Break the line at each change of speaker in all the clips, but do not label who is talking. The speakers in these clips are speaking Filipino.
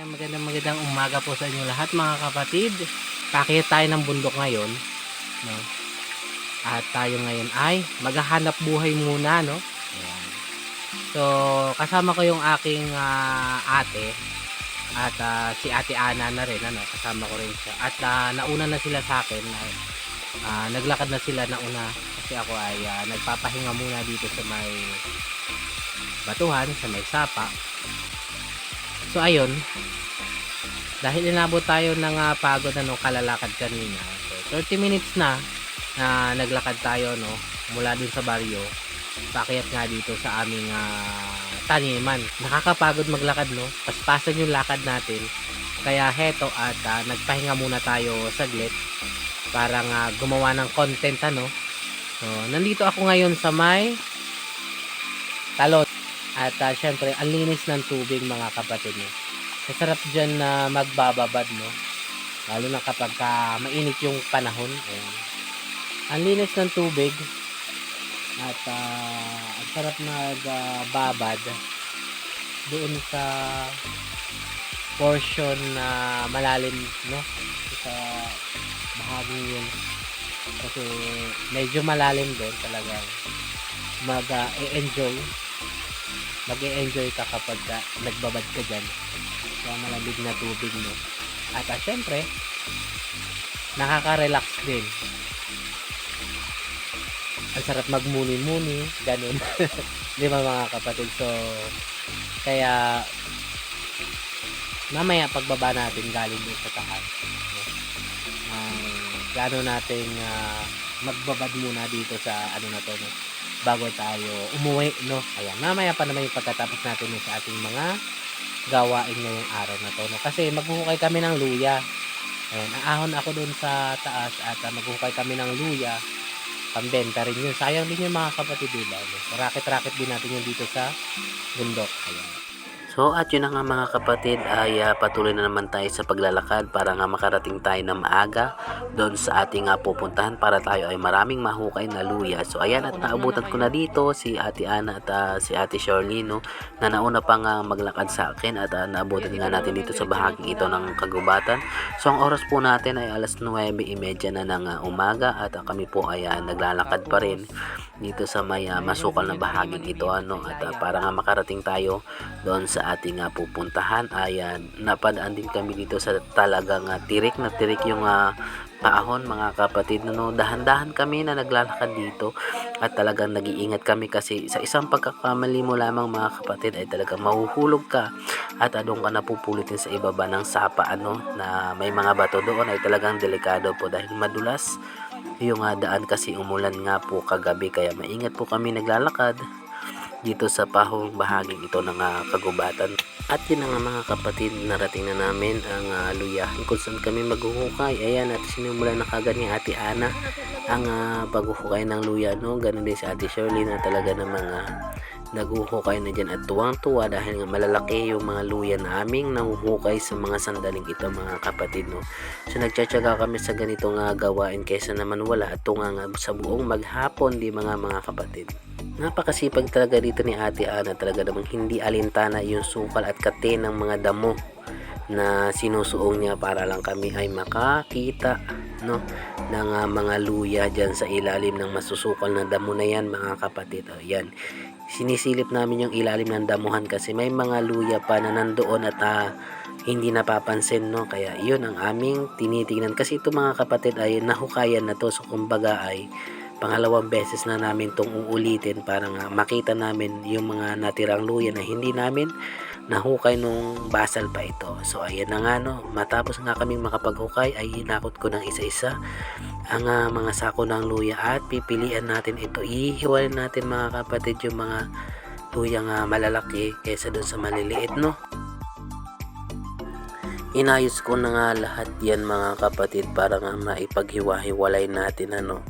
Magandang magandang magandang umaga po sa inyo lahat mga kapatid. Pakita tayo ng bundok ngayon. No? At tayo ngayon ay maghahanap buhay muna. No? Ayan. So, kasama ko yung aking ah, ate. At ah, si ate Ana na rin. Ano? Kasama ko rin siya. At ah, nauna na sila sa akin. Ah, naglakad na sila nauna. Kasi ako ay ah, nagpapahinga muna dito sa may batuhan, sa may sapa. So ayun, dahil inabot tayo ng ah, pagod na nung kalalakad kanina. So 30 minutes na na naglakad tayo no mula dun sa baryo. Pakyat nga dito sa aming ah, taniman. Nakakapagod maglakad no. Paspasan yung lakad natin. Kaya heto at ah, nagpahinga muna tayo saglit para nga gumawa ng content ano. So, nandito ako ngayon sa may talon. At uh, syempre, ang linis ng tubig mga kapatid no. Masarap dyan na magbababad no. Lalo na kapag ka mainit yung panahon. Ayan. Ang linis ng tubig. At ah, ang sarap magbabad doon sa portion na malalim no sa bahaging yun kasi medyo malalim doon talagang mag-enjoy mag enjoy ka kapag ka, nagbabad ka dyan sa malamig na tubig mo. At ah, syempre, nakaka-relax din. Ang sarap magmuni-muni, ganun. Di ba mga kapatid? So, kaya, mamaya pagbaba natin galing dun sa taas. Ang gano'n natin ah, magbabad muna dito sa ano na to, no? bago tayo umuwi, no? Ayan, mamaya pa naman yung pagkatapos natin sa ating mga gawain ngayong araw na to, no? Kasi maghuhukay kami ng luya. Ayan, aahon ako doon sa taas at uh, maghuhukay kami ng luya. Pambenta rin yun. Sayang din yung mga kapatid, diba? No? Racket-racket din natin yun dito sa bundok. Ayan. So at yun na nga mga kapatid ay ah, patuloy na naman tayo sa paglalakad para nga makarating tayo na maaga doon sa ating uh, pupuntahan para tayo ay maraming mahukay na luya. So ayan at naabutan ko na dito si Ate Ana at ah, si Ate Shirley na nauna pa nga maglakad sa akin at ah, naabutan nga natin dito sa bahaging ito ng kagubatan. So ang oras po natin ay alas 9.30 na ng ah, umaga at ah, kami po ay ah, naglalakad pa rin dito sa may ah, masukal na bahaging ito ano at ah, para nga makarating tayo doon sa ating uh, pupuntahan. Ay uh, napadaan din kami dito sa talagang uh, tirik na tirik yung uh, paahon mga kapatid no dahan-dahan kami na naglalakad dito at talagang nag-iingat kami kasi sa isang pagkakamali mo lamang mga kapatid ay talagang mahuhulog ka at doon ka napupulitin sa ibaba ng sapa ano na may mga bato doon ay talagang delikado po dahil madulas yung uh, daan kasi umulan nga po kagabi. Kaya maingat po kami naglalakad dito sa pahong bahaging ito ng uh, kagubatan. At yun nga mga kapatid, narating na namin ang uh, luyahan kung saan kami maghuhukay. Ayan, at sinimula na kagad ni Ate Ana ang uh, paghuhukay ng luya. No? Ganun din si Ate Shirley na talaga namang uh, naghuhukay na dyan at tuwang-tuwa dahil nga malalaki yung mga luya na aming nanguhukay sa mga sandaling ito mga kapatid no. So nagtsatsaga kami sa ganitong uh, gawain kaysa naman wala at tunga nga sa buong maghapon di mga mga kapatid. Napakasipag talaga dito ni Ate Ana talaga namang hindi alintana yung sukal at kate ng mga damo na sinusuong niya para lang kami ay makakita no ng uh, mga luya diyan sa ilalim ng masusukal na damo na yan mga kapatid. O, yan. Sinisilip namin yung ilalim ng damuhan kasi may mga luya pa na nandoon at uh, hindi napapansin no kaya yun ang aming tinitingnan kasi ito mga kapatid ay nahukayan na to so kumbaga ay pangalawang beses na namin tong uulitin para nga makita namin yung mga natirang luya na hindi namin nahukay nung basal pa ito. So ayan na nga no, matapos nga kaming makapaghukay ay hinakot ko ng isa-isa ang uh, mga sako ng luya at pipilian natin ito. Ihiwalay natin mga kapatid yung mga luyang uh, malalaki kaysa dun sa maliliit no. Inayos ko na nga lahat yan mga kapatid para nga maipaghiwa-hiwalay natin ano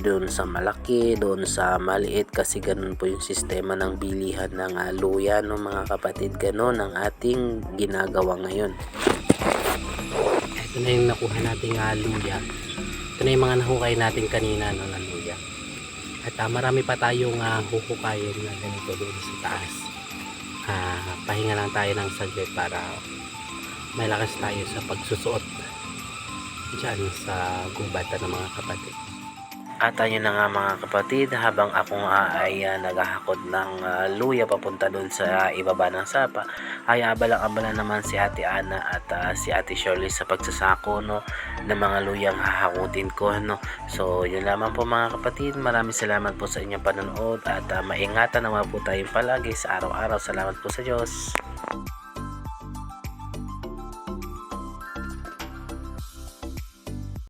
doon sa malaki, doon sa maliit kasi ganun po yung sistema ng bilihan ng uh, luya no mga kapatid? Ganun ang ating ginagawa ngayon. Ito na yung nakuha nating uh, luya. Ito na yung mga nahukay natin kanina no, na luya. At uh, marami pa tayong uh, huhukayin na ganito doon sa taas. Uh, pahinga lang tayo ng saglit para may lakas tayo sa pagsusuot dyan sa gubatan ng mga kapatid. At ayun na nga mga kapatid, habang ako nga ay uh, naghahakot ng ah, luya papunta doon sa ibaba ng sapa, ay abalang-abala naman si Ate Ana at ah, si Ate Shirley sa pagsasako no, ng mga luyang hahakutin ko. No. So yun lamang po mga kapatid, maraming salamat po sa inyong panonood at ah, maingatan naman po tayong palagi sa araw-araw. Salamat po sa Diyos.